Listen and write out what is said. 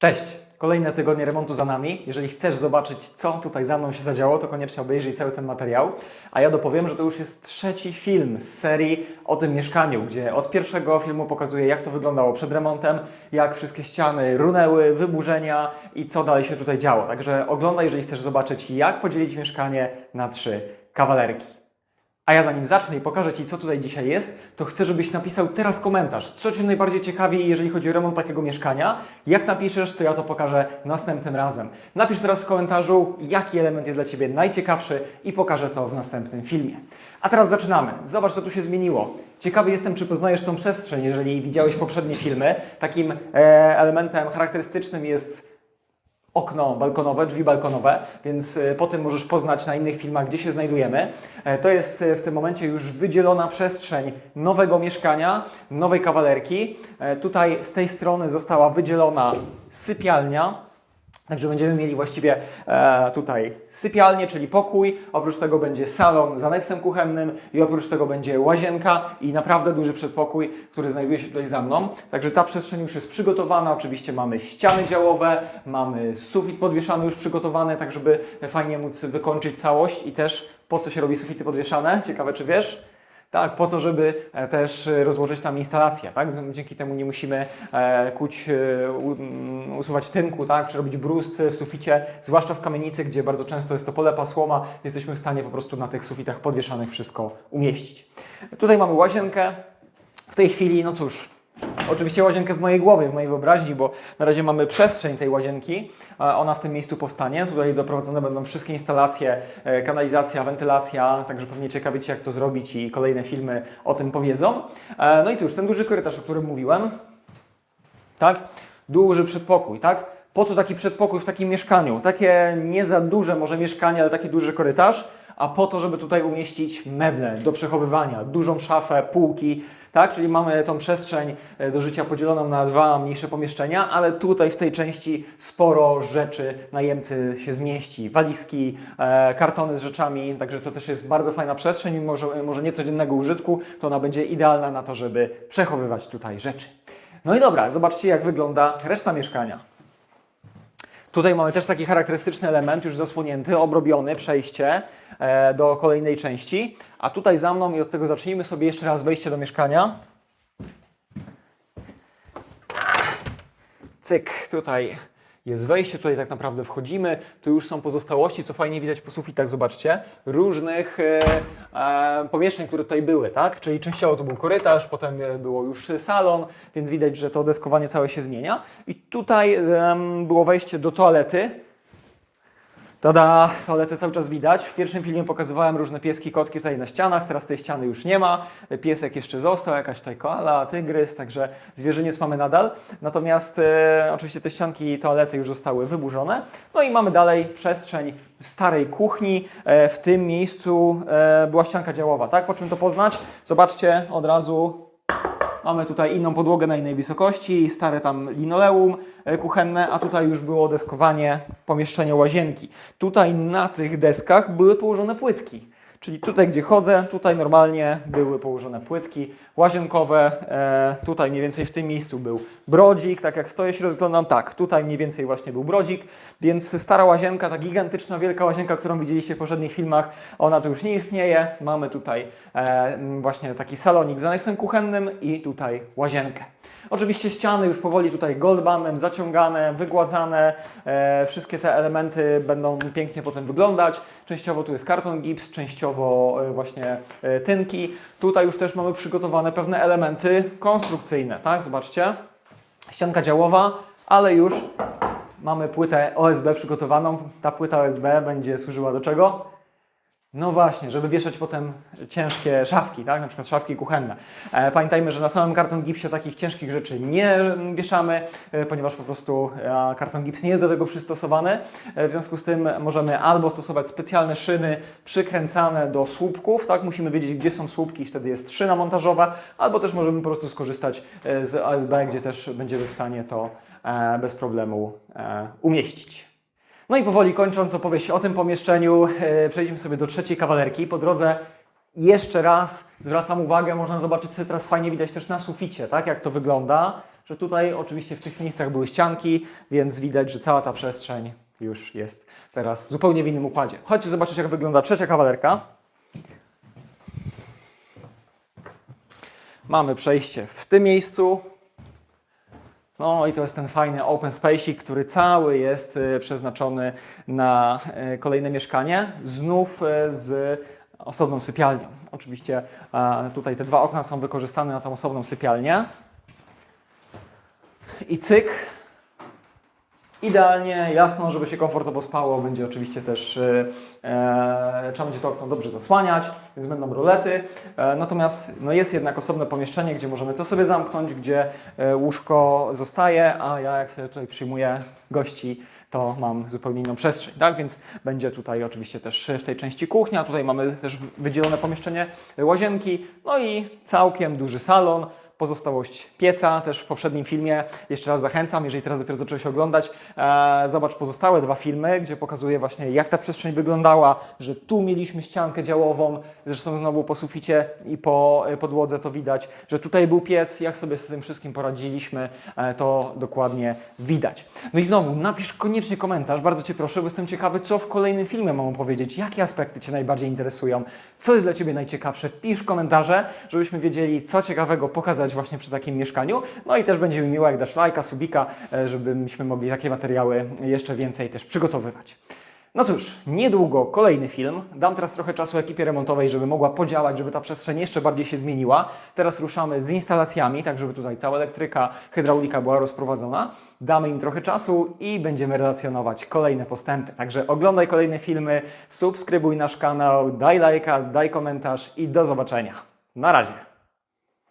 Cześć! Kolejne tygodnie remontu za nami. Jeżeli chcesz zobaczyć, co tutaj za mną się zadziało, to koniecznie obejrzyj cały ten materiał. A ja dopowiem, że to już jest trzeci film z serii o tym mieszkaniu, gdzie od pierwszego filmu pokazuję, jak to wyglądało przed remontem, jak wszystkie ściany runęły, wyburzenia i co dalej się tutaj działo. Także oglądaj, jeżeli chcesz zobaczyć, jak podzielić mieszkanie na trzy kawalerki. A ja zanim zacznę i pokażę Ci, co tutaj dzisiaj jest, to chcę, żebyś napisał teraz komentarz. Co Cię najbardziej ciekawi, jeżeli chodzi o remont takiego mieszkania? Jak napiszesz, to ja to pokażę następnym razem. Napisz teraz w komentarzu, jaki element jest dla Ciebie najciekawszy i pokażę to w następnym filmie. A teraz zaczynamy. Zobacz, co tu się zmieniło. Ciekawy jestem, czy poznajesz tą przestrzeń, jeżeli widziałeś poprzednie filmy. Takim e, elementem charakterystycznym jest okno balkonowe, drzwi balkonowe, więc e, po tym możesz poznać na innych filmach, gdzie się znajdujemy. E, To jest e, w tym momencie już wydzielona przestrzeń nowego mieszkania, nowej kawalerki. E, Tutaj z tej strony została wydzielona sypialnia. Także będziemy mieli właściwie e, tutaj sypialnię, czyli pokój. Oprócz tego będzie salon z aneksem kuchennym i oprócz tego będzie łazienka i naprawdę duży przedpokój, który znajduje się tutaj za mną. Także ta przestrzeń już jest przygotowana. Oczywiście mamy ściany działowe, mamy sufit podwieszany już przygotowany, tak żeby fajnie móc wykończyć całość i też po co się robi sufity podwieszane? Ciekawe czy wiesz? Tak, po to, żeby e, też e, rozłożyć tam instalację, tak? Dzięki temu nie musimy e, kuć, mm, usuwać tynku, tak? Czy robić brust w suficie, zwłaszcza w kamienicy, gdzie bardzo często jest to polepa, słoma, jesteśmy w stanie po prostu na tych sufitach podwieszanych wszystko umieścić. Tutaj mamy łazienkę. W tej chwili, no cóż, Oczywiście łazienkę w mojej głowie, w mojej wyobraźni, bo na razie mamy przestrzeń tej łazienki. Ona w tym miejscu powstanie. Tutaj doprowadzone będą wszystkie instalacje, e, kanalizacja, wentylacja, także pewnie ciekawi Cię, jak to zrobić i kolejne filmy o tym powiedzą. E, No i cóż, ten duży korytarz, o którym mówiłem, tak? Duży przedpokój, tak? Po co taki przedpokój w takim mieszkaniu? Takie nie za duże może mieszkanie, ale taki duży korytarz, a po to, żeby tutaj umieścić meble do przechowywania, dużą szafę, półki, tak? Czyli mamy tą przestrzeń e, do życia podzieloną na dwa mniejsze pomieszczenia, ale tutaj w tej części sporo rzeczy najemcy się zmieści. Walizki, e, kartony z rzeczami, także to też jest bardzo fajna przestrzeń, mimo że może nie codziennego użytku, to ona będzie idealna na to, żeby przechowywać tutaj rzeczy. No i dobra, zobaczcie jak wygląda reszta mieszkania. Tutaj mamy też taki charakterystyczny element, już zasłonięty, obrobiony, przejście e, do kolejnej części. A tutaj za mną, i od tego zacznijmy sobie jeszcze raz wejście do mieszkania. Cyk, tutaj jest wejście, tutaj tak naprawdę wchodzimy. Tu już są pozostałości, co fajnie widać po sufitach, zobaczcie, różnych e, e, pomieszczeń, które tutaj były, tak? Czyli częściowo to był korytarz, potem e, było już salon, więc widać, że to deskowanie całe się zmienia. I tutaj em, było wejście do toalety. Tada, toaletę cały czas widać. W pierwszym filmie pokazywałem różne pieski, kotki tutaj na ścianach, teraz tej ściany już nie ma. Piesek jeszcze został, jakaś tutaj koala, tygrys, także zwierzyniec mamy nadal. Natomiast e, oczywiście te ścianki toalety już zostały wyburzone. No i mamy dalej przestrzeń starej kuchni. E, w tym miejscu e, była ścianka działowa, tak? Po czym to poznać? Zobaczcie od razu Mamy tutaj inną podłogę na innej wysokości, stare tam linoleum e, kuchenne, a tutaj już było deskowanie, pomieszczenie łazienki. Tutaj na tych deskach były położone płytki. Czyli tutaj, gdzie chodzę, tutaj normalnie były położone płytki łazienkowe. E, tutaj mniej więcej w tym miejscu był brodzik, tak jak stoję się rozglądam, tak, tutaj mniej więcej właśnie był brodzik, więc stara łazienka, ta gigantyczna, wielka łazienka, którą widzieliście w poprzednich filmach, ona tu już nie istnieje. Mamy tutaj e, właśnie taki salonik z aneksem kuchennym i tutaj łazienkę. Oczywiście ściany już powoli tutaj goldbandem zaciągane, wygładzane. E, wszystkie te elementy będą pięknie potem wyglądać. Częściowo tu jest karton gips, częściowo e, właśnie e, tynki. Tutaj już też mamy przygotowane pewne elementy konstrukcyjne, tak? Zobaczcie. Ścianka działowa, ale już mamy płytę OSB przygotowaną. Ta płyta OSB będzie służyła do czego? No właśnie, żeby wieszać potem ciężkie szafki, tak? na przykład szafki kuchenne. E, pamiętajmy, że na samym karton gipsie takich ciężkich rzeczy nie mm, wieszamy, e, ponieważ po prostu e, karton gips nie jest do tego przystosowany. W związku z tym możemy albo stosować specjalne szyny przykręcane do słupków, tak? musimy wiedzieć gdzie są słupki, wtedy jest szyna montażowa, albo też możemy po prostu skorzystać z OSB, gdzie też będziemy w stanie to bez problemu umieścić. No i powoli kończąc opowieść o tym pomieszczeniu, e, przejdziemy sobie do trzeciej kawalerki. Po drodze jeszcze raz zwracam uwagę, można zobaczyć sobie teraz fajnie widać też na suficie, tak jak to wygląda, że tutaj oczywiście w tych miejscach były ścianki, więc widać, że cała ta przestrzeń już jest teraz zupełnie w innym układzie. Chodźcie zobaczyć, jak wygląda trzecia kawalerka. Mamy przejście w tym miejscu. No i to jest ten fajny open space, który cały jest e, przeznaczony na e, kolejne mieszkanie, znów e, z osobną sypialnią. Oczywiście tutaj te dwa okna są wykorzystane na tą osobną sypialnię. I cyk. Idealnie, jasno, żeby się komfortowo spało, będzie oczywiście też, e, e, trzeba będzie to okno dobrze zasłaniać, więc będą rolety. E, natomiast no jest jednak osobne pomieszczenie, gdzie możemy to sobie zamknąć, gdzie e, łóżko zostaje, a ja jak sobie tutaj przyjmuję gości, to mam zupełnie inną przestrzeń, tak? Więc będzie tutaj oczywiście też w tej części kuchnia, tutaj mamy też wydzielone pomieszczenie łazienki, no i całkiem duży salon, pozostałość pieca, też w poprzednim filmie. Jeszcze raz zachęcam, jeżeli teraz dopiero zacząłeś oglądać, e, zobacz pozostałe dwa filmy, gdzie pokazuję właśnie jak ta przestrzeń wyglądała, że tu mieliśmy ściankę działową, zresztą znowu po suficie i po e, podłodze to widać, że tutaj był piec, jak sobie z tym wszystkim poradziliśmy, e, to dokładnie widać. No i znowu, napisz koniecznie komentarz, bardzo Cię proszę, bo jestem ciekawy, co w kolejnym filmie mam opowiedzieć, jakie aspekty Cię najbardziej interesują, co jest dla Ciebie najciekawsze, pisz komentarze, żebyśmy wiedzieli, co ciekawego pokazać właśnie przy takim mieszkaniu. No i też będzie mi miło, jak dasz lajka, subika, e, żebyśmy mogli takie materiały jeszcze więcej też przygotowywać. No cóż, niedługo kolejny film. Dam teraz trochę czasu ekipie remontowej, żeby mogła podziałać, żeby ta przestrzeń jeszcze bardziej się zmieniła. Teraz ruszamy z instalacjami, tak żeby tutaj cała elektryka, hydraulika była rozprowadzona. Damy im trochę czasu i będziemy relacjonować kolejne postępy. Także oglądaj kolejne filmy, subskrybuj nasz kanał, daj lajka, daj komentarz i do zobaczenia. Na razie.